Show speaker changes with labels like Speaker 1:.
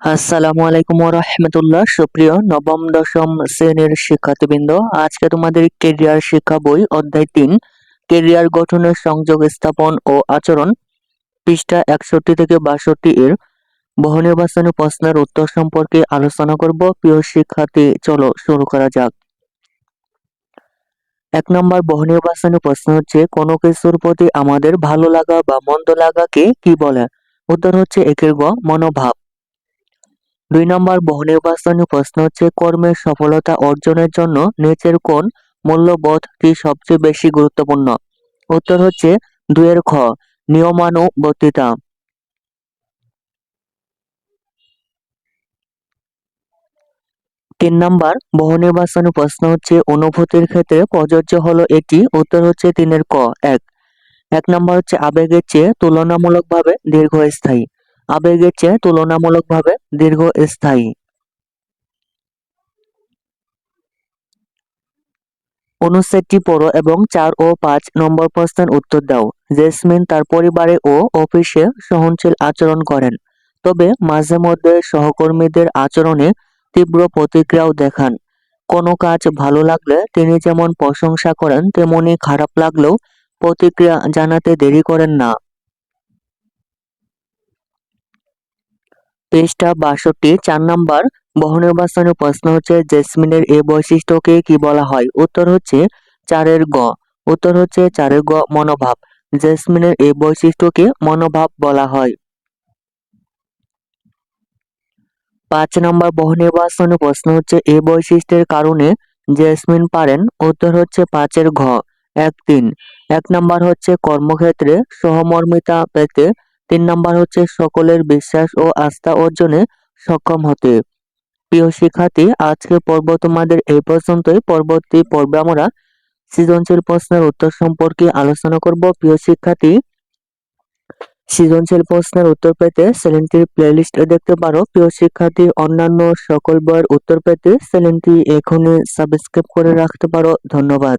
Speaker 1: আসসালামু আলাইকুম রহমতুল্লাহ সুপ্রিয় নবম, দশম শ্রেণির শিক্ষার্থীবৃন্দ, আজকে তোমাদের কেরিয়ার শিক্ষা বই অধ্যায় তিন, কেরিয়ার গঠনের সংযোগ স্থাপন ও আচরণ, পৃষ্ঠা একষট্টি থেকে বাষট্টি এর বহুনির্বাচনী প্রশ্নের উত্তর সম্পর্কে আলোচনা করব। প্রিয় শিক্ষার্থী, চলো শুরু করা যাক। এক নম্বর বহুনির্বাচনী প্রশ্ন হচ্ছে, কোনো কিছুর প্রতি আমাদের ভালো লাগা বা মন্দ লাগাকে কি বলে? উত্তর হচ্ছে একের গ, মনোভাব। দুই নম্বর বহুনির্বাচনী প্রশ্ন হচ্ছে, কর্মের সফলতা অর্জনের জন্য নিচের কোন মূল্যবোধটি সবচেয়ে বেশি গুরুত্বপূর্ণ? উত্তর হচ্ছে দুয়ের খ, নিয়মানুবর্তিতা। তিন নাম্বার বহুনির্বাচনী প্রশ্ন হচ্ছে, অনুভূতির ক্ষেত্রে প্রযোজ্য হলো এটি? উত্তর হচ্ছে তিনের ক, এক। এক নাম্বার হচ্ছে আবেগের চেয়ে তুলনামূলকভাবে দীর্ঘস্থায়ী। আবেগের চেয়ে তুলনামূলকভাবে দীর্ঘস্থায়ী অনুচ্ছেদটি পড়ো এবং চার ও পাঁচ নম্বর প্রশ্নের উত্তর দাও। জেসমিন তার পরিবারে ও অফিসে সহনশীল আচরণ করেন, তবে মাঝে মধ্যে সহকর্মীদের আচরণে তীব্র প্রতিক্রিয়াও দেখান। কোনো কাজ ভালো লাগলে তিনি যেমন প্রশংসা করেন, তেমনি খারাপ লাগলেও প্রতিক্রিয়া জানাতে দেরি করেন না। পৃষ্ঠা বাষট্টি, চার নাম্বার বহুনির্বাচনী প্রশ্ন হচ্ছে জেসমিনের এ বৈশিষ্ট্যকে কি বলা হয়? উত্তর হচ্ছে চারের গ। উত্তর হচ্ছে চারের গ, মনোভাব। জেসমিনের এই বৈশিষ্ট্যকে মনোভাব বলা হয়। পাঁচ নম্বর বহুনির্বাচনী প্রশ্ন হচ্ছে এ বৈশিষ্ট্যের কারণে জেসমিন পারেন। উত্তর হচ্ছে পাঁচের ঘ, এক তিন। এক নম্বর হচ্ছে কর্মক্ষেত্রে সহমর্মিতা পেতে তিন নাম্বার হচ্ছে সকলের বিশ্বাস ও আস্থা অর্জনে সক্ষম হতে। প্রিয় শিক্ষার্থী আজকে পর্ব তোমাদের এই পর্যন্তই। পরবর্তী পর্বে আমরা সৃজনশীল প্রশ্নের উত্তর সম্পর্কে আলোচনা করব। প্রিয় শিক্ষার্থী, সৃজনশীল প্রশ্নের উত্তর পেতে চ্যানেলটির প্লেলিস্ট দেখতে পারো। প্রিয় শিক্ষার্থী, অন্যান্য সকল বইয়ের উত্তর পেতে চ্যানেলটি এখনই সাবস্ক্রাইব করে রাখতে পারো। ধন্যবাদ।